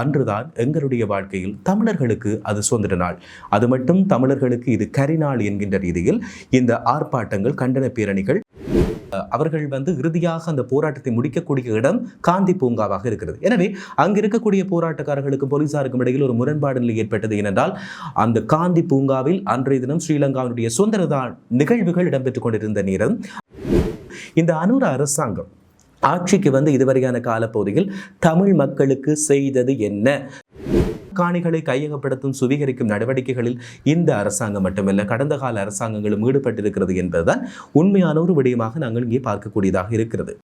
அன்றுதான் எங்களுடைய வாழ்க்கையில் தமிழர்களுக்கு அது சுதந்திர நாள். அது மட்டும் தமிழர்களுக்கு இது கரிநாள் என்கின்ற ரீதியில் இந்த ஆர்ப்பாட்டங்கள் கண்டன பேரணிகள் அவர்கள் வந்து இறுதியாக அந்த போராட்டத்தை முடிக்கக்கூடிய இடம் காந்தி பூங்காவாக இருக்கிறது. எனவே அங்கு இருக்கக்கூடிய போராட்டக்காரர்களுக்கும் போலீசாருக்கும் இடையில் ஒரு முரண்பாடு நிலை ஏற்பட்டது ஏனென்றால் அந்த காந்தி பூங்காவில் அன்றைய தினம் ஸ்ரீலங்காவினுடைய சுதந்திரதான் நிகழ்வுகள் இடம்பெற்றுக் கொண்டிருந்த நேரம் இந்த அனுர அரசாங்கம் ஆட்சிக்கு வந்து இதுவரையான காலப்பகுதியில் தமிழ் மக்களுக்கு செய்தது என்ன? காணிகளை கையகப்படுத்தும் சுவீகரிக்கும் நடவடிக்கைகளில் இந்த அரசாங்கம் மட்டுமல்ல கடந்த கால அரசாங்கங்களும் ஈடுபட்டிருக்கிறது என்பதுதான் உண்மையான ஒரு விடயமாக நாங்கள் இங்கே பார்க்கக்கூடியதாக இருக்கிறது.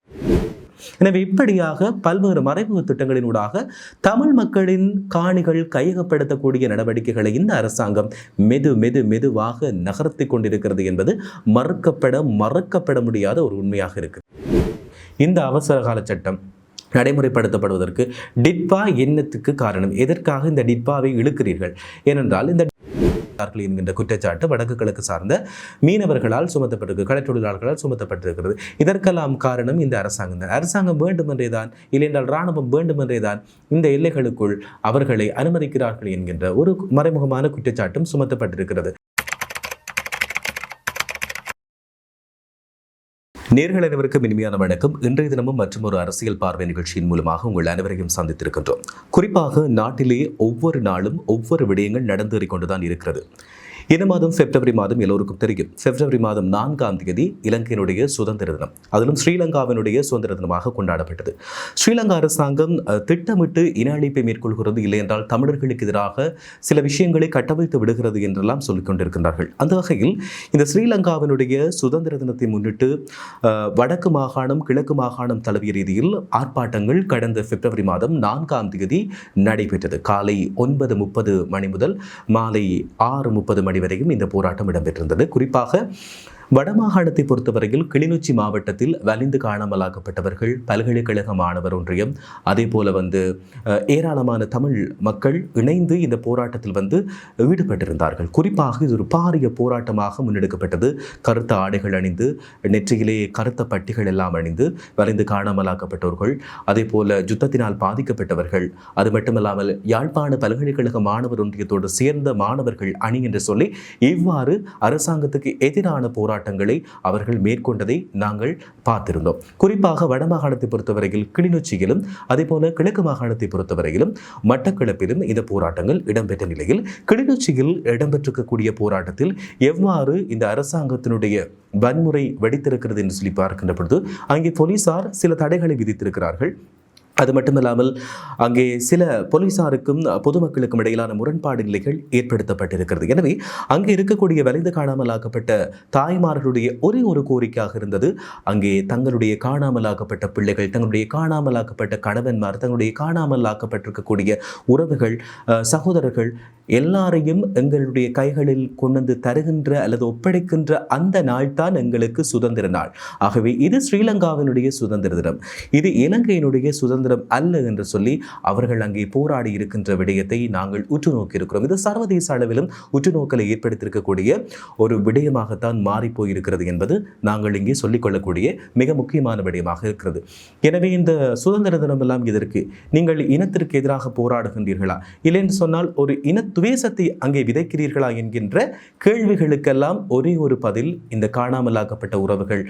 எனவே இப்படியாக பல்வேறு மறைமுக திட்டங்களினூடாக தமிழ் மக்களின் காணிகள் கையகப்படுத்தக்கூடிய நடவடிக்கைகளை இந்த அரசாங்கம் மெது மெது மெதுவாக நகர்த்தி கொண்டிருக்கிறது என்பது மறுக்கப்பட மறுக்கப்பட முடியாத ஒரு உண்மையாக இருக்கு இந்த அவசர கால சட்டம் நடைமுறைப்படுத்தப்படுவதற்கு டிட்பா எண்ணத்துக்கு காரணம். எதற்காக இந்த டிட்பாவை இழுக்கிறீர்கள்? ஏனென்றால் இந்த இருக்கிறார்கள் என்கின்ற குற்றச்சாட்டு வடக்கு கிழக்கு சார்ந்த மீனவர்களால் சுமத்தப்பட்டிருக்கு கடற்றொழிலாளர்களால் சுமத்தப்பட்டிருக்கிறது. இதற்கெல்லாம் காரணம் இந்த அரசாங்கம் தான். அரசாங்கம் வேண்டுமென்றே தான் இல்லையென்றால் இராணுவம் வேண்டுமென்றே தான் இந்த எல்லைகளுக்குள் அவர்களை அனுமதிக்கிறார்கள் என்கின்ற ஒரு மறைமுகமான குற்றச்சாட்டும் சுமத்தப்பட்டிருக்கிறது. நேர்கள் அனைவருக்கும் இனிமையான வணக்கம். இன்றைய தினமும் மற்றும் ஒரு அரசியல் பார்வை நிகழ்ச்சியின் மூலமாக உங்கள் அனைவரையும் சந்தித்திருக்கின்றோம். குறிப்பாக நாட்டிலே ஒவ்வொரு நாளும் ஒவ்வொரு விடயங்கள் நடந்தேறிக் கொண்டுதான் இருக்கிறது. இந்த மாதம் பிப்ரவரி மாதம் எல்லோருக்கும் தெரியும். பிப்ரவரி மாதம் நான்காம் தேதி இலங்கையினுடைய சுதந்திர தினம். அதிலும் ஸ்ரீலங்காவினுடைய சுதந்திர தினமாக கொண்டாடப்பட்டது. ஸ்ரீலங்கா அரசாங்கம் திட்டமிட்டு இன அழிப்பை மேற்கொள்கிறது இல்லை என்றால் தமிழர்களுக்கு எதிராக சில விஷயங்களை கட்டமைத்து விடுகிறது என்றெல்லாம் சொல்லிக் கொண்டிருக்கின்றார்கள். அந்த வகையில் இந்த ஸ்ரீலங்காவினுடைய சுதந்திர தினத்தை முன்னிட்டு வடக்கு மாகாணம் கிழக்கு மாகாணம் தழுவிய ரீதியில் ஆர்ப்பாட்டங்கள் கடந்த பிப்ரவரி மாதம் நான்காம் தேதி நடைபெற்றது. காலை ஒன்பது முப்பது மணி முதல் மாலை ஆறு முப்பது மணி வரையும் இந்த போராட்டம் இடம்பெற்றிருந்தது. குறிப்பாக வடமாகாணத்தை பொறுத்தவரையில் கிளிநொச்சி மாவட்டத்தில் வலிந்து காணாமலாக்கப்பட்டவர்கள் பல்கலைக்கழக மாணவர் ஒன்றியம் அதே போல வந்து ஏராளமான தமிழ் மக்கள் இணைந்து இந்த போராட்டத்தில் வந்து ஈடுபட்டிருந்தார்கள். குறிப்பாக இது ஒரு பாரிய போராட்டமாக முன்னெடுக்கப்பட்டது. கருத்த ஆடைகள் அணிந்து நெற்றியிலே கருத்த பட்டிகள் எல்லாம் அணிந்து வலிந்து காணாமலாக்கப்பட்டவர்கள் அதே போல யுத்தத்தினால் பாதிக்கப்பட்டவர்கள் அது மட்டுமல்லாமல் யாழ்ப்பாண பல்கலைக்கழக மாணவர் ஒன்றியத்தோடு சேர்ந்த மாணவர்கள் அணி என்று சொல்லி இவ்வாறு அரசாங்கத்துக்கு எதிரான போராட்டம் போராட்டங்களை அவர்கள் மேற்கொண்டதை நாங்கள் பார்த்திருந்தோம். குறிப்பாக வடமாகாணத்தை பொறுத்தவரையில் கிளிநொச்சியிலும் அதேபோல கிழக்கு மாகாணத்தை பொறுத்தவரையிலும் மட்டக்களப்பிலும் இந்த போராட்டங்கள் இடம்பெற்ற நிலையில் கிளிநொச்சியில் இடம்பெற்றிருக்கக்கூடிய போராட்டத்தில் எவ்வாறு இந்த அரசாங்கத்தினுடைய வன்முறை வெடித்திருக்கிறது என்று சொல்லி பார்க்கின்ற பொழுது அங்கே போலீசார் சில தடைகளை விதித்திருக்கிறார்கள். அது மட்டுமில்லாமல் அங்கே சில போலீசாருக்கும் பொதுமக்களுக்கும் இடையிலான முரண்பாடு நிலைகள் ஏற்படுத்தப்பட்டிருக்கிறது. எனவே அங்கே இருக்கக்கூடிய வலிந்து காணாமலாக்கப்பட்ட தாய்மார்களுடைய ஒரே ஒரு கோரிக்கையாக இருந்தது அங்கே தங்களுடைய காணாமலாக்கப்பட்ட பிள்ளைகள் தங்களுடைய காணாமலாக்கப்பட்ட கணவன்மார் தங்களுடைய காணாமலாக்கப்பட்டிருக்கக்கூடிய உறவுகள் சகோதரர்கள் எல்லாரையும் எங்களுடைய கைகளில் கொண்டு வந்து தருகின்ற அல்லது ஒப்படைக்கின்ற அந்த நாள் தான் எங்களுக்கு சுதந்திர நாள். ஆகவே இது ஸ்ரீலங்காவினுடைய சுதந்திர தினம். இது இலங்கையினுடைய சுதந்திர சுதந்திரம் அல்ல என்று சொல்லி அவர்கள் அங்கே போராடி இருக்கின்ற விடயத்தை நாங்கள் உற்று நோக்கியிருக்கிறோம். இது சர்வதேச அளவிலும் உற்றுநோக்கலை ஏற்படுத்தியிருக்கக்கூடிய ஒரு விடயமாகத்தான் மாறிப்போயிருக்கிறது என்பது நாங்கள் இங்கே சொல்லிக்கொள்ளக்கூடிய மிக முக்கியமான விடயமாக இருக்கிறது. எனவே இந்த சுதந்திர தினம் எல்லாம் இதற்கு நீங்கள் இனத்திற்கு எதிராக போராடுகின்றீர்களா? இல்லை என்று சொன்னால் ஒரு இன துவேசத்தை அங்கே விதைக்கிறீர்களா என்கின்ற கேள்விகளுக்கெல்லாம் ஒரே ஒரு பதில் இந்த காணாமலாக்கப்பட்ட உறவுகள்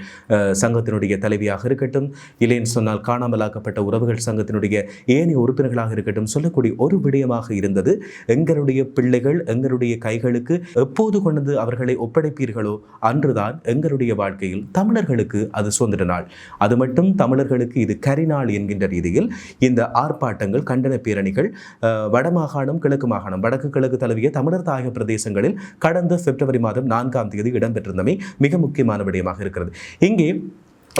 சங்கத்தினுடைய தலைவியாக இருக்கட்டும் இல்லைன்னு சொன்னால் காணாமலாக்கப்பட்ட உறவுகள் சங்கத்தினுடைய ஏனைய உறுப்பினர்களாக இருக்கட்டும் சொல்லக்கூடிய ஒரு விடயமாக இருந்தது. எங்களுடைய பிள்ளைகள் எங்களுடைய கைகளுக்கு எப்போது கொண்டு அவர்களை ஒப்படைப்பீர்களோ அன்றுதான் எங்களுடைய வாழ்க்கையில் தமிழர்களுக்கு அது சுதந்திர நாள். அது மட்டும் தமிழர்களுக்கு இது கரிநாள் என்கின்ற ரீதியில் இந்த ஆர்ப்பாட்டங்கள் கண்டன பேரணிகள் வடமாகாணம் கிழக்கு மாகாணம் வடக்கு கிழக்கு தழுவிய தமிழர் தாயக பிரதேசங்களில் கடந்த பிப்ரவரி மாதம் நான்காம் தேதி இடம்பெற்றிருந்தமை மிக முக்கியமான விடயமாக இருக்கிறது. இங்கே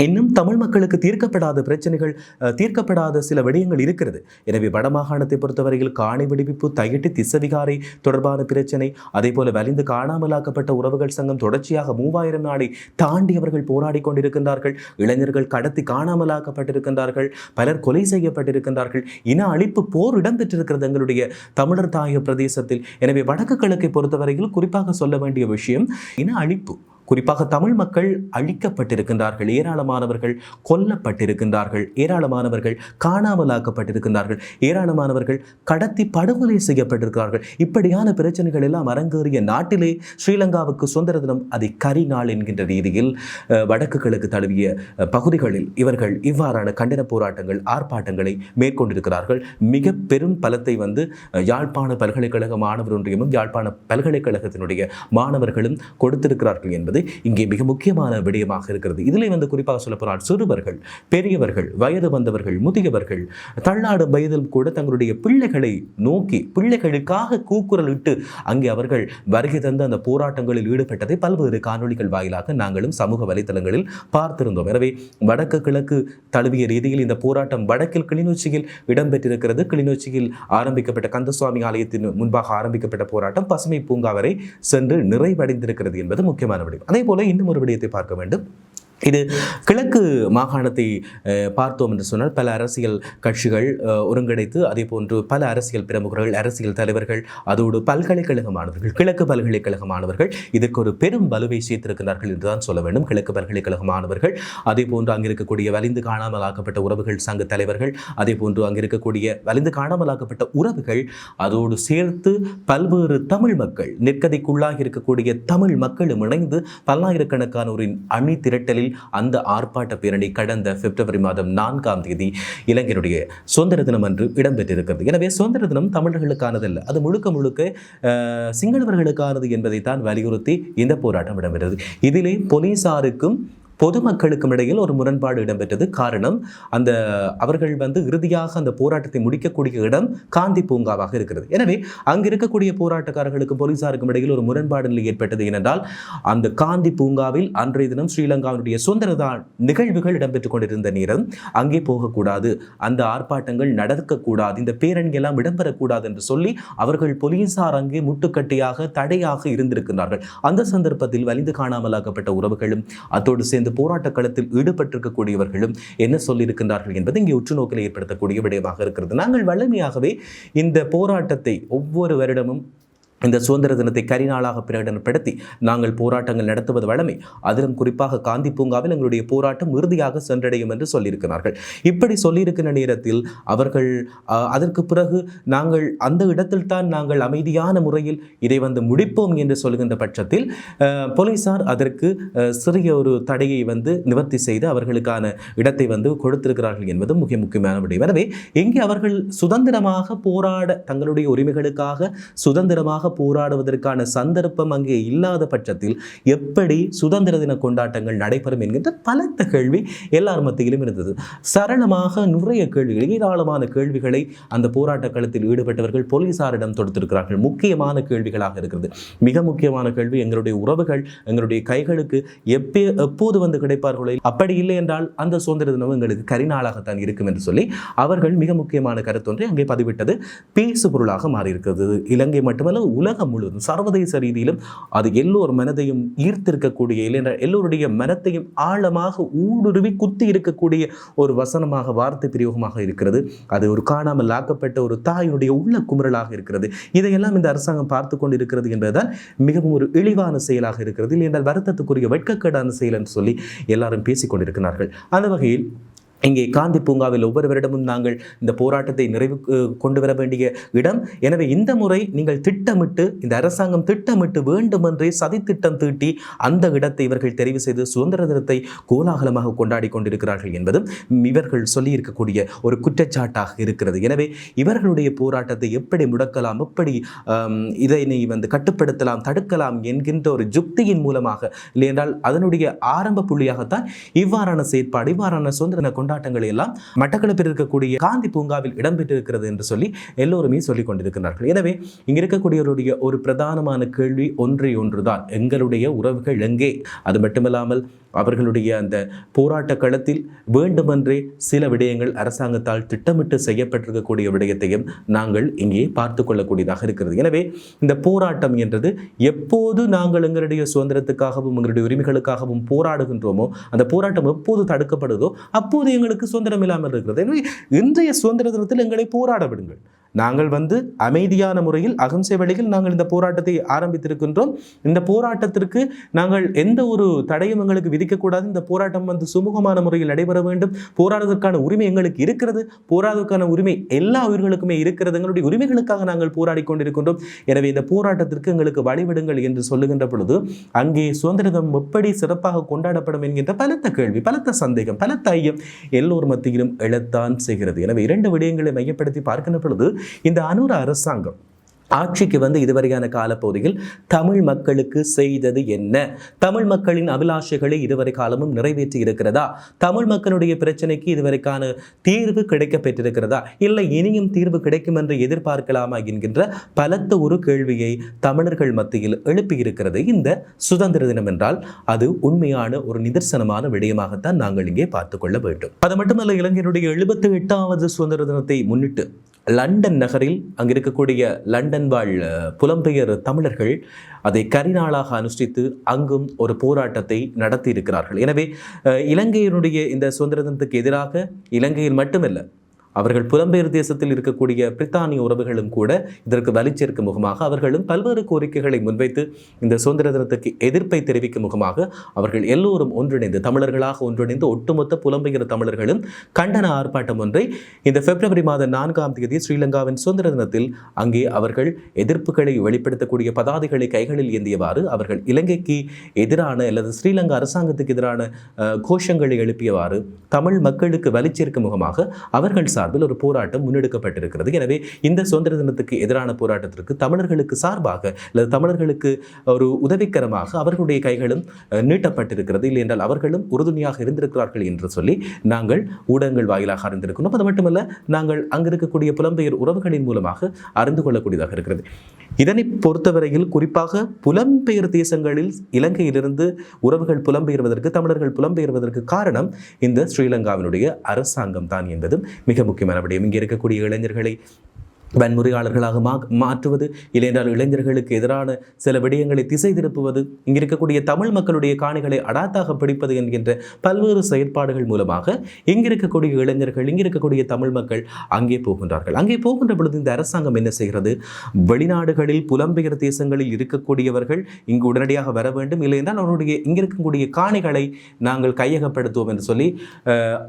இன்னும் தமிழ் மக்களுக்கு தீர்க்கப்படாத பிரச்சனைகள் தீர்க்கப்படாத சில விடயங்கள் இருக்கிறது. எனவே வடமாகாணத்தை பொறுத்தவரையில் காணி விடுவிப்பு தையிட்டு திசவிகாரை தொடர்பான பிரச்சனை அதே போல வலிந்து காணாமலாக்கப்பட்ட உறவுகள் சங்கம் தொடர்ச்சியாக மூவாயிரம் நாளை தாண்டி அவர்கள் போராடி கொண்டிருக்கின்றார்கள். இளைஞர்கள் கடத்தி காணாமலாக்கப்பட்டிருக்கின்றார்கள். பலர் கொலை செய்யப்பட்டிருக்கின்றார்கள். இன அழிப்பு போர் இடம்பெற்றிருக்கிறது எங்களுடைய தமிழர் தாய பிரதேசத்தில். எனவே வடக்கு கிழக்கை பொறுத்தவரையில் குறிப்பாக சொல்ல வேண்டிய விஷயம் இன அழிப்பு. குறிப்பாக தமிழ் மக்கள் அழிக்கப்பட்டிருக்கின்றார்கள் ஏராளமானவர்கள் கொல்லப்பட்டிருக்கின்றார்கள் ஏராளமானவர்கள் காணாமலாக்கப்பட்டிருக்கின்றார்கள் ஏராளமானவர்கள் கடத்தி படுகொலை செய்யப்பட்டிருக்கிறார்கள். இப்படியான பிரச்சனைகள் எல்லாம் அரங்கேறிய நாட்டிலே ஸ்ரீலங்காவுக்கு சுதந்திர தினம் அதை கரி நாள் என்கின்ற ரீதியில் வடக்கு கிழக்கு தழுவிய பகுதிகளில் இவர்கள் இவ்வாறான கண்டன போராட்டங்கள் ஆர்ப்பாட்டங்களை மேற்கொண்டிருக்கிறார்கள். மிக பெரும் பலத்தை வந்து யாழ்ப்பாண பல்கலைக்கழக மாணவர் ஒன்றியமும் யாழ்ப்பாண பல்கலைக்கழகத்தினுடைய மாணவர்களும் கொடுத்திருக்கிறார்கள் என்பது இங்கே மிக முக்கியமான விடயமாக இருக்கிறது. இதில் வந்து குறிப்பாக சொல்லப்போனால் சிறுவர்கள் பெரியவர்கள் வயது வந்தவர்கள் முதியவர்கள் தள்ளாடும் வயதில் கூட தங்களுடைய பிள்ளைகளை நோக்கி பிள்ளைகளுக்காக கூக்குரல் இட்டு அங்கே அவர்கள் வருகை தந்து அந்த போராட்டங்களில் ஈடுபட்டதை பல்வேறு காணொளிகள் வாயிலாக நாங்களும் சமூக வலைத்தளங்களில் பார்த்திருந்தோம். எனவே வடக்கு கிழக்கு தழுவிய ரீதியில் இந்த போராட்டம் வடக்கில் கிளிநொச்சியில் இடம்பெற்றிருக்கிறது. கிளிநொச்சியில் ஆரம்பிக்கப்பட்ட கந்தசுவாமி ஆலயத்தின் முன்பாக ஆரம்பிக்கப்பட்ட போராட்டம் பசுமை பூங்கா வரை சென்று நிறைவடைந்திருக்கிறது என்பது முக்கியமான விடயம். அதே போல இன்னும் ஒரு விடயத்தை பார்க்க வேண்டும். இது கிழக்கு மாகாணத்தை பார்த்தோம் என்று சொன்னால் பல அரசியல் கட்சிகள் ஒருங்கிணைத்து அதே போன்று பல அரசியல் பிரமுகர்கள் அரசியல் தலைவர்கள் அதோடு பல்கலைக்கழக மாணவர்கள் கிழக்கு பல்கலைக்கழக மாணவர்கள் இதற்கு ஒரு பெரும் வலுவை சேர்த்திருக்கிறார்கள் என்றுதான் சொல்ல வேண்டும். கிழக்கு பல்கலைக்கழக மாணவர்கள் அதே போன்று அங்கிருக்கக்கூடிய வலிந்து காணாமலாக்கப்பட்ட உறவுகள் சங்க தலைவர்கள் அதே போன்று அங்கிருக்கக்கூடிய வலிந்து காணாமலாக்கப்பட்ட உறவுகள் அதோடு சேர்த்து பல்வேறு தமிழ் மக்கள் நெற்கதைக்குள்ளாக இருக்கக்கூடிய தமிழ் மக்களும் இணைந்து பல்லாயிரக்கணக்கானோரின் அணி திரட்டலில் அந்த ஆர்ப்பாட்ட பேரணி கடந்த பிப்ரவரி மாதம் நான்காம் தேதி இலங்கையினுடைய சுதந்திர தினம் அன்று இடம்பெற்றிருக்கிறது. எனவே சுதந்திர தினம் தமிழர்களுக்கானதல்ல. அது முழுக்க முழுக்க சிங்களவர்களுக்கானது என்பதைத்தான் வலியுறுத்தி இந்த போராட்டம் இடம்பெற்றது. இதிலே போலீசாருக்கும் பொதுமக்களுக்கும் இடையில் ஒரு முரண்பாடு இடம்பெற்றது. காரணம் அந்த அவர்கள் வந்து இறுதியாக அந்த போராட்டத்தை முடிக்கக்கூடிய இடம் காந்தி பூங்காவாக இருக்கிறது. எனவே அங்கு இருக்கக்கூடிய போராட்டக்காரர்களுக்கும் போலீசாருக்கும் இடையில் ஒரு முரண்பாடு நிலை ஏற்பட்டது ஏனென்றால் அந்த காந்தி பூங்காவில் அன்றைய தினம் ஸ்ரீலங்காவினுடைய சுதந்திர நிகழ்வுகள் இடம்பெற்றுக் கொண்டிருந்த நேரம் அங்கே போகக்கூடாது. அந்த ஆர்ப்பாட்டங்கள் நடக்கக்கூடாது. இந்த பேரணி எல்லாம் இடம்பெறக்கூடாது என்று சொல்லி அவர்கள் போலீசார் அங்கே முட்டுக்கட்டையாக தடையாக இருந்திருக்கிறார்கள் அந்த சந்தர்ப்பத்தில் வலிந்து காணாமலாக்கப்பட்ட உறவுகளும் அத்தோடு சேர்ந்து போராட்ட களத்தில் ஈடுபட்டிருக்கக்கூடியவர்களும் என்ன சொல்லியிருக்கின்றார்கள் என்பது இங்கே உற்றுநோக்கில் ஏற்படுத்தக்கூடிய விடயமாக இருக்கிறது. நாங்கள் வலிமையாகவே இந்த போராட்டத்தை ஒவ்வொரு வருடமும் இந்த சுதந்திர தினத்தை கரிநாளாக பிரகடனப்படுத்தி நாங்கள் போராட்டங்கள் நடத்துவது வழமை. அதிலும் குறிப்பாக காந்தி பூங்காவில் எங்களுடைய போராட்டம் இறுதியாக சென்றடையும் என்று சொல்லியிருக்கிறார்கள். இப்படி சொல்லியிருக்கிற நேரத்தில் அவர்கள் அதற்கு பிறகு நாங்கள் அந்த இடத்தில் தான் நாங்கள் அமைதியான முறையில் இதை வந்து முடிப்போம் என்று சொல்கின்ற பட்சத்தில் போலீசார் அதற்கு சிறிய ஒரு தடையை வந்து நிவர்த்தி செய்து அவர்களுக்கான இடத்தை வந்து கொடுத்திருக்கிறார்கள் என்பது மிக முக்கியமான விடயம். எனவே இங்கே அவர்கள் சுதந்திரமாக போராட தங்களுடைய உரிமைகளுக்காக சுதந்திரமாக போராடுவதற்கான சந்தர்ப்பம் அங்கே இல்லாத பட்சத்தில் எப்படி சுதந்திர தின கொண்டாட்டங்கள் நடைபெறும் என்கின்ற பலத்த கேள்வி எல்லார் மத்தியிலும் இருந்தது. சரளமாக நிறைய கேள்விகள் ஏராளமான கேள்விகளை அந்த போராட்ட களத்தில் ஈடுபட்டவர்கள் போலீசாரிடம் தொடுத்திருக்கிறார்கள். முக்கியமான கேள்விகளாக இருக்கிறது. மிக முக்கியமான கேள்வி எங்களுடைய உறவுகள் எங்களுடைய கைகளுக்கு எப்பே எப்போது வந்து கிடைப்பார்களோ அப்படி இல்லை என்றால் அந்த சுதந்திர தினம் எங்களுக்கு கரிநாளாகத்தான் இருக்கும் என்று சொல்லி அவர்கள் மிக முக்கியமான கருத்தொன்றை அங்கே பதிவிட்டது. பேசு பொருளாக மாறியிருக்கிறது. இலங்கை மட்டுமல்ல உலகம் முழுவதும் சர்வதேச ரீதியிலும் அது எல்லோர் மனதையும் ஈர்த்திருக்கக்கூடிய இல்லை எல்லோருடைய மனத்தையும் ஆழமாக ஊடுருவி குத்தி இருக்கக்கூடிய ஒரு வசனமாக வார்த்தை பிரயோகமாக இருக்கிறது. அது ஒரு காணாமல் ஆக்கப்பட்ட ஒரு தாயினுடைய உள்ள குமுறலாக இருக்கிறது. இதையெல்லாம் இந்த அரசாங்கம் பார்த்து கொண்டு இருக்கிறது என்பதுதான் மிகவும் ஒரு இழிவான செயலாக இருக்கிறது. இல்லை என்றால் வருத்தத்துக்குரிய வெட்கக்கேடான செயல் என்று சொல்லி எல்லாரும் பேசிக்கொண்டிருக்கிறார்கள் அந்த வகையில் இங்கே காந்தி பூங்காவில் ஒவ்வொரு வருடமும் நாங்கள் இந்த போராட்டத்தை நிறைவு கொண்டு வர வேண்டிய இடம். எனவே இந்த முறை நீங்கள் திட்டமிட்டு இந்த அரசாங்கம் திட்டமிட்டு வேண்டுமென்றே சதித்திட்டம் தீட்டி அந்த இடத்தை இவர்கள் தெரிவு செய்து சுதந்திர தினத்தை கோலாகலமாக கொண்டாடி கொண்டிருக்கிறார்கள் என்பதும் இவர்கள் சொல்லியிருக்கக்கூடிய ஒரு குற்றச்சாட்டாக இருக்கிறது. எனவே இவர்களுடைய போராட்டத்தை எப்படி முடக்கலாம் எப்படி இதை நீ வந்து கட்டுப்படுத்தலாம் தடுக்கலாம் என்கின்ற ஒரு ஜுக்தியின் மூலமாக இல்லையென்றால் அதனுடைய ஆரம்ப புள்ளியாகத்தான் இவ்வாறான செயற்பாடு இவ்வாறான சுதந்திர கொண்டு கொண்டாட்டங்கள் எல்லாம் மட்டக்களப்பில் இருக்கக்கூடிய காந்தி பூங்காவில் இடம்பெற்றிருக்கிறது என்று சொல்லி எல்லோருமே சொல்லிக் கொண்டிருக்கிறார்கள் எனவே இங்க இருக்கக்கூடியவருடைய ஒரு பிரதானமான கேள்வி ஒன்றை ஒன்றுதான். எங்களுடைய உறவுகள் எங்கே? அது மட்டுமல்லாமல் அவர்களுடைய அந்த போராட்ட களத்தில் வேண்டுமென்றே சில விடயங்கள் அரசாங்கத்தால் திட்டமிட்டு செய்யப்பட்டிருக்கக்கூடிய விடயத்தையும் நாங்கள் இங்கே பார்த்து கொள்ளக்கூடியதாக இருக்கிறது. எனவே இந்த போராட்டம் என்றது எப்போது நாங்கள் எங்களுடைய சுதந்திரத்துக்காகவும் எங்களுடைய உரிமைகளுக்காகவும் போராடுகின்றோமோ அந்த போராட்டம் எப்போது தடுக்கப்படுதோ அப்போது எங்களுக்கு சுதந்திரம் இல்லாமல் இருக்கிறது. எனவே இன்றைய சுதந்திர தினத்தில் எங்களை போராட விடுங்கள். நாங்கள் வந்து அமைதியான முறையில் அகம்சை வழியில் நாங்கள் இந்த போராட்டத்தை ஆரம்பித்திருக்கின்றோம். இந்த போராட்டத்திற்கு நாங்கள் எந்த ஒரு தடையும் எங்களுக்கு விதிக்கக்கூடாது இந்த போராட்டம் வந்து சுமூகமான முறையில் நடைபெற வேண்டும். போராடுவதற்கான உரிமை எங்களுக்கு இருக்கிறது. போராடுவதற்கான உரிமை எல்லா உயிர்களுக்குமே இருக்கிறது. எங்களுடைய உரிமைகளுக்காக நாங்கள் போராடி கொண்டிருக்கின்றோம். எனவே இந்த போராட்டத்திற்கு எங்களுக்கு வழிவிடுங்கள் என்று சொல்லுகின்ற பொழுது அங்கே சுதந்திரம் எப்படி சிறப்பாக கொண்டாடப்படும் என்கின்ற பலத்த கேள்வி பலத்த சந்தேகம் பலத்த ஐயம் எல்லோர் மத்தியிலும் எழத்தான் செய்கிறது. எனவே இரண்டு விடயங்களை மையப்படுத்தி பார்க்கின்ற பொழுது இந்த அனுர அரசாங்கம் ஆட்சிக்கு வந்து இதுவரையான காலப்பகுதியில் தமிழ் மக்களுக்கு செய்தது என்ன? தமிழ் மக்களின் அபிலாஷைகளை இதுவரை காலமும் நிறைவேற்றி இருக்கிறதா? தமிழ் மக்களுடைய பிரச்சனைக்கு இதுவரைக்கான தீர்வு கிடைக்க பெற்றிருக்கிறதா இல்லை இனியும் தீர்வு கிடைக்கும் என்று எதிர்பார்க்கலாமா என்கின்ற பலத்த ஒரு கேள்வியை தமிழர்கள் மத்தியில் எழுப்பியிருக்கிறது இந்த சுதந்திர தினம் என்றால் அது உண்மையான ஒரு நிதர்சனமான விடயமாகத்தான் நாங்கள் இங்கே பார்த்துக்கொள்ள வேண்டும். அது மட்டுமல்ல இளைஞருடைய எழுபத்தி எட்டாவது சுதந்திர தினத்தை முன்னிட்டு லண்டன் நகரில் அங்கு இருக்கக்கூடிய லண்டன் வாழ் புலம்பெயர் தமிழர்கள் அதை கரிநாளாக அனுஷ்டித்து அங்கும் ஒரு போராட்டத்தை நடத்தி இருக்கிறார்கள் எனவே இலங்கையினுடைய இந்த சுதந்திர தினத்துக்கு எதிராக இலங்கையில் மட்டுமல்ல அவர்கள் புலம்பெயர் தேசத்தில் இருக்கக்கூடிய பிரித்தானிய உறவுகளும் கூட இதற்கு வலிச்சேர்க்கும் முகமாக அவர்களும் பல்வேறு கோரிக்கைகளை முன்வைத்து இந்த சுதந்திர தினத்துக்கு எதிர்ப்பை தெரிவிக்கும் முகமாக அவர்கள் எல்லோரும் ஒன்றிணைந்து தமிழர்களாக ஒன்றிணைந்து ஒட்டுமொத்த புலம்பெயர் தமிழர்களும் கண்டன ஆர்ப்பாட்டம் ஒன்றை இந்த பிப்ரவரி மாதம் நான்காம் தேதி ஸ்ரீலங்காவின் சுதந்திர தினத்தில் அங்கே அவர்கள் எதிர்ப்புகளை வெளிப்படுத்தக்கூடிய பதாதைகளை கைகளில் ஏந்தியவாறு அவர்கள் இலங்கைக்கு எதிரான அல்லது ஸ்ரீலங்கா அரசாங்கத்துக்கு எதிரான கோஷங்களை எழுப்பியவாறு தமிழ் மக்களுக்கு வலிச்சேர்க்கும் முகமாக அவர்கள் சார்பில் ஒரு போராட்டம் முன்னெடுக்கப்பட்டிருக்கிறது. எனவே இந்த சுதந்திர தினத்துக்கு எதிரான போராட்டத்திற்கு தமிழர்களுக்கு சார்பாக அல்லது தமிழர்களுக்கு ஒரு உதவிக்கரமாக அவர்களுடைய கைகளும் நீட்டப்பட்டிருக்கிறது. இல்லை என்றால் அவர்களும் உறுதுணையாக இருந்திருக்கிறார்கள் என்று சொல்லி நாங்கள் ஊடகங்கள் வாயிலாக அறிந்திருக்கிறோம். அது மட்டுமல்ல நாங்கள் அங்கு இருக்கக்கூடிய புலம்பெயர் உறவுகளின் மூலமாக அறிந்து கொள்ளக்கூடியதாக இருக்கிறது. இதனை பொறுத்தவரையில் குறிப்பாக புலம்பெயர் தேசங்களில் இலங்கையிலிருந்து உறவுகள் புலம்பெயர்வதற்கு தமிழர்கள் புலம்பெயர்வதற்கு காரணம் இந்த ஸ்ரீலங்காவினுடைய அரசாங்கம் தான் என்பதும் மிக முக்கியமான விடயம். இங்கே இருக்கக்கூடிய இளைஞர்களை வன்முறையாளர்களாக மா மாற்றுவது இல்லையென்றால் இளைஞர்களுக்கு எதிரான சில விடயங்களை திசை திருப்புவது இங்கே இருக்கக்கூடிய தமிழ் மக்களுடைய காணிகளை அடாத்தாக பிடிப்பது என்கின்ற பல்வேறு செயற்பாடுகள் மூலமாக இங்கே இருக்கக்கூடிய இளைஞர்கள் இங்கே இருக்கக்கூடிய தமிழ் மக்கள் அங்கே போகின்றார்கள். அங்கே போகின்ற பொழுது இந்த அரசாங்கம் என்ன செய்கிறது? வெளிநாடுகளில் புலம்பெயர் தேசங்களில் இருக்கக்கூடியவர்கள் இங்கு உடனடியாக வர வேண்டும். இல்லை என்றால் அவருடைய இங்கே இருக்கக்கூடிய காணிகளை நாங்கள் கையகப்படுத்துவோம் என்று சொல்லி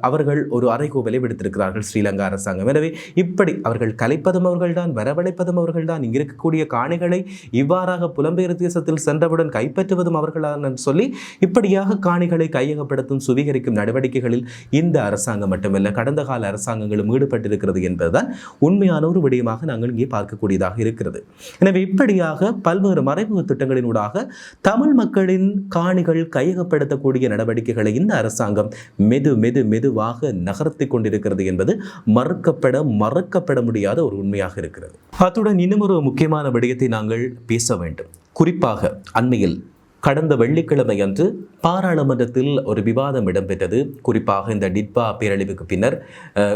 அவர்கள் ஒரு அறைகூவலை விடுத்திருக்கிறார்கள் ஸ்ரீலங்கா அரசாங்கம். எனவே இப்படி அவர்கள் கலைப்பதும் அவர்கள்தான் வரவழைப்பதும் அவர்கள்தான். இங்கே இருக்கக்கூடிய காணிகளை இவ்வாறாக புலம்பெயர் தேசத்தில் சென்றவுடன் கைப்பற்றுவதும் அவர்களான் என்று சொல்லி இப்படியாக காணிகளை கையகப்படுத்தும் சுவீகரிக்கும் நடவடிக்கைகளில் இந்த அரசாங்கம் மட்டுமல்ல கடந்த கால அரசாங்கங்களும் ஈடுபட்டிருக்கிறது என்பதுதான் உண்மையான ஒரு விடயமாக நாங்கள் இங்கே பார்க்கக்கூடியதாக இருக்கிறது. எனவே இப்படியாக பல்வேறு மறைமுக திட்டங்களினூடாக தமிழ் மக்களின் காணிகள் கையகப்படுத்தக்கூடிய நடவடிக்கைகளை இந்த அரசாங்கம் மெது மெது மெதுவாக நகர்த்தி கொண்டிருக்கிறது என்பது மறுக்கப்பட மறுக்கப்பட முடியாத ஒரு உண்மை உண்மையாக இருக்கிறது. அத்துடன் இன்னும் ஒரு முக்கியமான விடயத்தை நாங்கள் பேச வேண்டும். குறிப்பாக அண்மையில் கடந்த வெள்ளிக்கிழமை அன்று பாராளுமன்றத்தில் ஒரு விவாதம் இடம்பெற்றது. குறிப்பாக இந்த டிட்பா பேரழிவுக்கு பின்னர்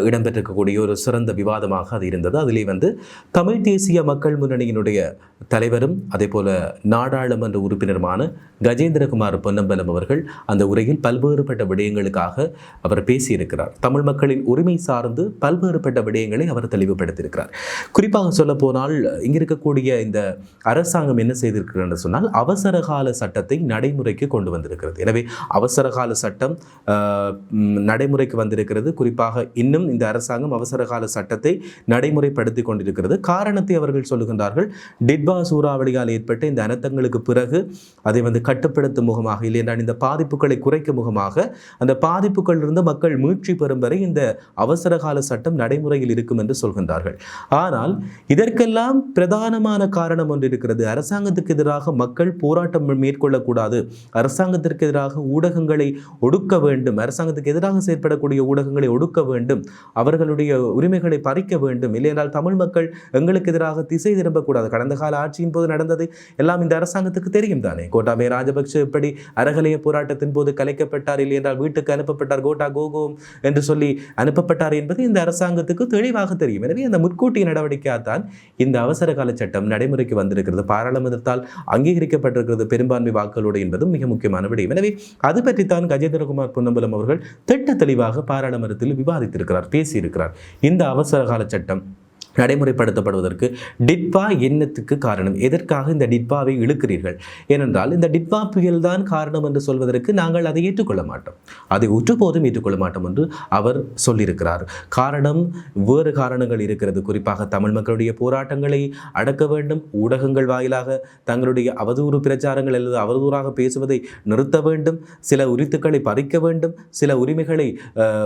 இடம்பெற்றிருக்கக்கூடிய ஒரு சிறந்த விவாதமாக அது இருந்தது. அதிலே வந்து தமிழ் தேசிய மக்கள் முன்னணியினுடைய தலைவரும் அதே போல நாடாளுமன்ற உறுப்பினருமான கஜேந்திரகுமார் பொன்னம்பலம் அவர்கள் அந்த உரையில் பல்வேறுபட்ட விடயங்களுக்காக அவர் பேசியிருக்கிறார். தமிழ் மக்களின் உரிமை சார்ந்து பல்வேறுபட்ட விடயங்களை அவர் தெளிவுபடுத்தியிருக்கிறார். குறிப்பாக சொல்ல போனால் இருக்கக்கூடிய இந்த அரசாங்கம் என்ன செய்திருக்கிறார் என்று சொன்னால் அவசர கால சட்டத்தை நடைமுறைக்கு கொண்டு வந்திருக்கிறது. எனவே அவசர கால சட்டம் நடைமுறைக்கு வந்திருக்கிறது. குறிப்பாக இன்னும் இந்த அரசாங்கம் அவசர கால சட்டத்தை நடைமுறைப்படுத்தி கொண்டிருக்கிறது. காரணத்தை அவர்கள் சொல்லுகின்றார்கள். டிட்பா சூறாவளியால் ஏற்பட்ட இந்த அனர்த்தங்களுக்கு பிறகு அதை வந்து கட்டுப்படுத்தும் முகமாக இல்லை என்றால் இந்த பாதிப்புகளை குறைக்கும் முகமாக அந்த பாதிப்புகளிலிருந்து மக்கள் மீட்சி பெறும் வரை இந்த அவசர கால சட்டம் நடைமுறையில் இருக்கும் என்று சொல்கின்றார்கள். ஆனால் இதற்கெல்லாம் பிரதானமான காரணம் ஒன்று இருக்கிறது. அரசாங்கத்துக்கு எதிராக மக்கள் போராட்டம் மேற்கொள்ளக்கூடாது அரசாங்கத்திற்கு எதிராக ஊடகங்களை ஒடுக்க வேண்டும். அரசாங்கத்துக்கு எதிராக செயற்படக்கூடிய ஊடகங்களை ஒடுக்க வேண்டும். அவர்களுடைய உரிமைகளை பறிக்க வேண்டும். இல்லையென்றால் தமிழ் மக்கள் எங்களுக்கு எதிராக திசை திரும்பக்கூடாது. கடந்த கால ஆட்சியின் போது நடந்தது எல்லாம் இந்த அரசாங்கத்துக்கு தெரியும் தானே. கோட்டாபய ராஜபக்ஷ எப்படி அரகலைய போராட்டத்தின் போது கலைக்கப்பட்டார் இல்லை என்றால் வீட்டுக்கு அனுப்பப்பட்டார் கோட்டா கோகோம் என்று சொல்லி அனுப்பப்பட்டார் என்பது இந்த அரசாங்கத்துக்கு தெளிவாக தெரியும். எனவே அந்த முற்கூட்டிய நடவடிக்கையால்தான் இந்த அவசர கால சட்டம் நடைமுறைக்கு வந்திருக்கிறது. பாராளுமன்றத்தால் அங்கீகரிக்கப்பட்டிருக்கிறது. பெரும்பான்மை வாக்குகளோடு என்பதும் மிக முக்கியமான விடயம். எனவே அது பற்றித்தான் கஜேந்திரகுமார் பொன்னம்பலம் அவர்கள் திட்ட தெளிவாக பாராளுமன்றத்தில் விவாதித்திருக்கிறார் பேசியிருக்கிறார். இந்த அவசர கால சட்டம் நடைமுறைப்படுத்தப்படுவதற்கு டிட்பா என்னத்துக்கு காரணம். எதற்காக இந்த டிட்பாவை இழுக்கிறீர்கள்? ஏனென்றால் இந்த டிட்பா புயல் தான் காரணம் என்று சொல்வதற்கு நாங்கள் அதை ஏற்றுக்கொள்ள மாட்டோம். அதை ஒற்றுபோதும் ஏற்றுக்கொள்ள மாட்டோம் என்று அவர் சொல்லியிருக்கிறார். காரணம் வேறு காரணங்கள் இருக்கிறது. குறிப்பாக தமிழ் மக்களுடைய போராட்டங்களை அடக்க வேண்டும். ஊடகங்கள் வாயிலாக தங்களுடைய அவதூறு பிரச்சாரங்கள் அல்லது அவதூறாக பேசுவதை நிறுத்த வேண்டும். சில உரித்துக்களை பறிக்க வேண்டும். சில உரிமைகளை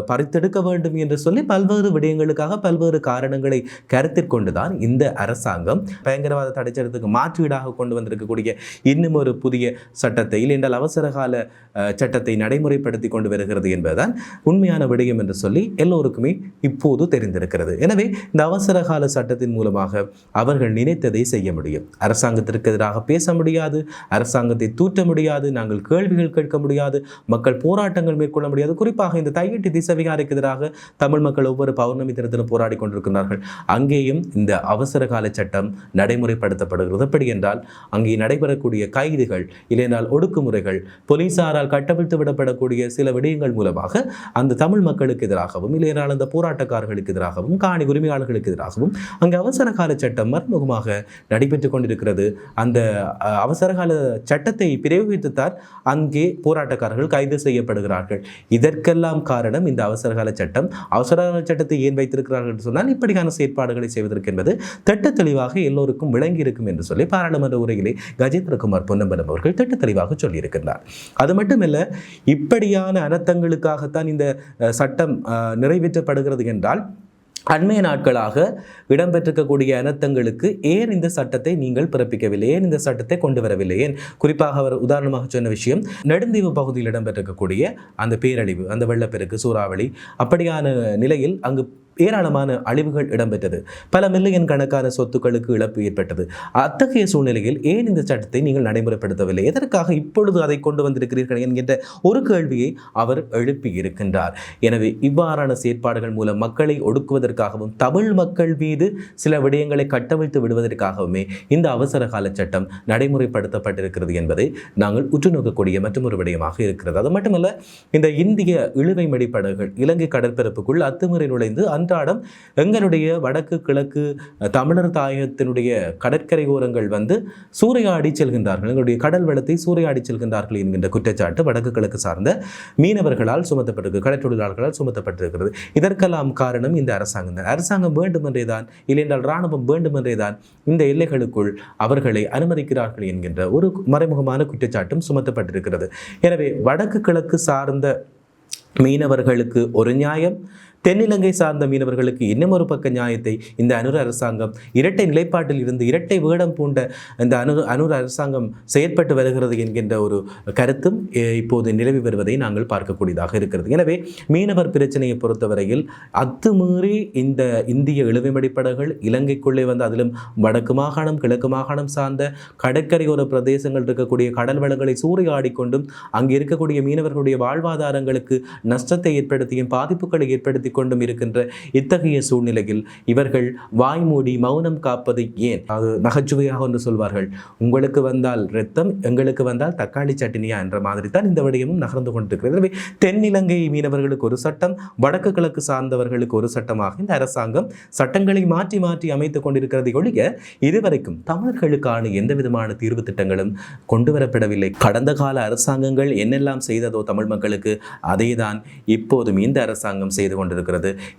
பறித்தெடுக்க வேண்டும் என்று சொல்லி பல்வேறு விடயங்களுக்காக பல்வேறு காரணங்களை கருத்திற்கொண்டு தான் இந்த அரசாங்கம் பயங்கரவாத தடைச்சட்டத்துக்கு மாற்றீடாக கொண்டு வந்திருக்கக்கூடிய இன்னும் ஒரு புதிய சட்டத்தை இல்லையென்றால் அவசர கால சட்டத்தை நடைமுறைப்படுத்தி கொண்டு வருகிறது என்பதுதான் உண்மையான விடயம் என்று சொல்லி எல்லோருக்குமே இப்போது தெரிந்திருக்கிறது. எனவே இந்த அவசர கால சட்டத்தின் மூலமாக அவர்கள் நினைத்ததை செய்ய முடியும். அரசாங்கத்திற்கு எதிராக பேச முடியாது அரசாங்கத்தை தூற்ற முடியாது நாங்கள் கேள்விகள் கேட்க முடியாது மக்கள் போராட்டங்கள் மேற்கொள்ள முடியாது. குறிப்பாக இந்த தையீட்டு திசவிகாரிக்கு எதிராக தமிழ் மக்கள் ஒவ்வொரு பௌர்ணமி தினத்திலும் போராடி கொண்டிருக்கிறார்கள் அங்கேயும் இந்த அவசர கால சட்டம் நடைமுறைப்படுத்தப்படுகிறது. எப்படி என்றால் அங்கே நடைபெறக்கூடிய கைதுகள் இல்லையென்றால் ஒடுக்குமுறைகள் போலீசாரால் கட்டவிழ்த்து விடப்படக்கூடிய சில விடயங்கள் மூலமாக அந்த தமிழ் மக்களுக்கு எதிராகவும் இல்லையென்றால் அந்த போராட்டக்காரர்களுக்கு எதிராகவும் காணி உரிமையாளர்களுக்கு எதிராகவும் அங்கே அவசர கால சட்டம் மறைமுகமாக நடைபெற்று கொண்டிருக்கிறது. அந்த அவசர கால சட்டத்தை பிரயோகித்துத்தான் அங்கே போராட்டக்காரர்கள் கைது செய்யப்படுகிறார்கள். இதற்கெல்லாம் காரணம் இந்த அவசர கால சட்டம். அவசர கால சட்டத்தை ஏன் வைத்திருக்கிறார்கள் என்று சொன்னால் இப்படியான செயற்பாடுகள் செய்வதற்கு என்பது திட்ட தெளிவாக எல்லோருக்கும் விளங்கி இருக்கும் என்று சொல்லி பாராளுமன்ற உரையிலே கஜேந்திரகுமார் பொன்னம்பலம் அவர்கள் திட்ட தெளிவாக சொல்லியிருக்கிறார் அது மட்டுமல்ல இப்படியான அனர்த்தங்களுக்காகத்தான் இந்த சட்டம் நிறைவேற்றப்படுகிறது என்றால் அண்மைய நாட்களாக இடம்பெற்றிருக்கக்கூடிய அனர்த்தங்களுக்கு ஏன் இந்த சட்டத்தை நீங்கள் பிறப்பிக்கவில்லை? ஏன் இந்த சட்டத்தை கொண்டு வரவில்லை? ஏன்? குறிப்பாக அவர் உதாரணமாக சொன்ன விஷயம் நெடுந்தீவு பகுதியில் இடம்பெற்றிருக்கக்கூடிய அந்த பேரழிவு அந்த வெள்ளப்பெருக்கு சூறாவளி அப்படியான நிலையில் அங்கு ஏராளமான அழிவுகள் இடம்பெற்றது. பல மில்லியன் கணக்கான சொத்துக்களுக்கு இழப்பு ஏற்பட்டது. அத்தகைய சூழ்நிலையில் ஏன் இந்த சட்டத்தை நீங்கள் நடைமுறைப்படுத்தவில்லை? எதற்காக இப்பொழுது அதை கொண்டு வந்திருக்கிறீர்கள் என்கின்ற ஒரு கேள்வியை அவர் எழுப்பி இருக்கின்றார். எனவே இவ்வாறான செயற்பாடுகள் மூலம் மக்களை ஒடுக்குவதற்காகவும் தமிழ் மக்கள் மீது சில விடயங்களை கட்டவிழ்த்து விடுவதற்காகவுமே இந்த அவசர கால சட்டம் நடைமுறைப்படுத்தப்பட்டிருக்கிறது என்பதை நாங்கள் உற்று நோக்கக்கூடிய மற்றொரு விடயமாக இருக்கிறது. அது மட்டுமல்ல இந்த இந்திய இழுவை மடிப்படகுகள் இலங்கை கடற்பரப்புக்குள் அத்துமுறை நுழைந்து அன்றாடம் எங்களுடைய வடக்கு கிழக்கு தமிழர் தாயகத்தினுடைய கடற்கரை ஓரங்கள் வந்து சூறையாடி செல்கின்றார்கள். எங்களுடைய கடல் வளத்தை சூறையாடி செல்கின்றார்கள் என்கின்ற குற்றச்சாட்டு வடக்கு கிழக்கு சார்ந்த மீனவர்களால் சுமத்தப்பட்டிருக்கு கடற்றொழிலாளர்களால் சுமத்தப்பட்டிருக்கிறது. இதற்கெல்லாம் காரணம் இந்த அரசாங்கம் தான். அரசாங்கம் வேண்டுமென்றேதான் இல்லையென்றால் இராணுவம் வேண்டுமென்றேதான் இந்த எல்லைகளுக்குள் அவர்களை அனுமதிக்கிறார்கள் என்கின்ற ஒரு மறைமுகமான குற்றச்சாட்டும் சுமத்தப்பட்டிருக்கிறது. எனவே வடக்கு கிழக்கு சார்ந்த மீனவர்களுக்கு ஒரு நியாயம் தென்னிலங்கை சார்ந்த மீனவர்களுக்கு இன்னும் ஒரு பக்க நியாயத்தை இந்த அனுர அரசாங்கம் இரட்டை நிலைப்பாட்டில் இருந்து இரட்டை வேடம் பூண்ட இந்த அனு அனுர அரசாங்கம் செயற்பட்டு வருகிறது என்கின்ற ஒரு கருத்தும் இப்போது நிலவி வருவதை நாங்கள் பார்க்கக்கூடியதாக இருக்கிறது. எனவே மீனவர் பிரச்சனையை பொறுத்தவரையில் அத்துமீறி இந்த இந்திய இழுவைமடிப்படகுகள் இலங்கைக்குள்ளே வந்து அதிலும் வடக்கு மாகாணம் கிழக்கு மாகாணம் சார்ந்த கடற்கரையோர பிரதேசங்கள் இருக்கக்கூடிய கடல் வளங்களை சூறையாடிக்கொண்டும் அங்கே இருக்கக்கூடிய மீனவர்களுடைய வாழ்வாதாரங்களுக்கு நஷ்டத்தை ஏற்படுத்தியும் பாதிப்புகளை ஏற்படுத்தி கொண்டும் இருக்கின்ற இத்தகைய சூழ்நிலையில் இவர்கள் வாய் மூடி மௌனம் காப்பது ஏன்? அது நகைச்சுவையாக ஒன்று சொல்வார்கள். உங்களுக்கு வந்தால் ரத்தம் எங்களுக்கு வந்தால் தக்காளி சட்டினியா என்ற மாதிரி தான் இந்த விடயமும் நகர்ந்து கொண்டிருக்கிறது. எனவே தென்னிலங்கை மீனவர்களுக்கு ஒரு சட்டம் வடக்கு கிழக்கு சார்ந்தவர்களுக்கு ஒரு சட்டமாக இந்த அரசாங்கம் சட்டங்களை மாற்றி மாற்றி அமைத்துக் கொண்டிருக்கிறதை ஒழிய இதுவரைக்கும் தமிழர்களுக்கான எந்த விதமான தீர்வு திட்டங்களும் கொண்டு வரப்படவில்லை. கடந்த கால அரசாங்கங்கள் என்னெல்லாம் செய்ததோ தமிழ் மக்களுக்கு அதை தான் இப்போதும் இந்த அரசாங்கம் செய்து கொண்டிருக்கிறது.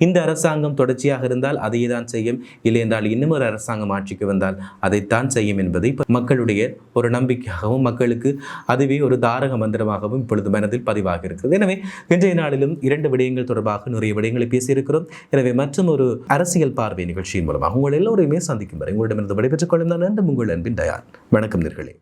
இந்த அரசாங்கம் தொடர்ச்சியாக இருந்தால் அதை தான் செய்யும். இல்லை என்றால் இன்னும் ஒரு அரசாங்கம் ஆட்சிக்கு வந்தால் அதைத்தான் செய்யும் என்பதை மக்களுடைய ஒரு நம்பிக்கையாகவும் மக்களுக்கு அதுவே ஒரு தாரக மந்திரமாகவும் இப்பொழுது மனதில் பதிவாக இருக்கிறது. எனவே இன்றைய நாளிலும் இரண்டு விடயங்கள் தொடர்பாக நிறைய விடயங்களை பேசியிருக்கிறோம். எனவே மற்றும் ஒரு அரசியல் பார்வை நிகழ்ச்சியின் மூலமாக உங்கள் எல்லோரையுமே சந்திக்கும் வரை உங்களிடமிருந்து விடைபெற்றுக் கொள்ளும் நான் நன்றி உங்கள் அன்பின் தயார் வணக்கம் நேர்களே.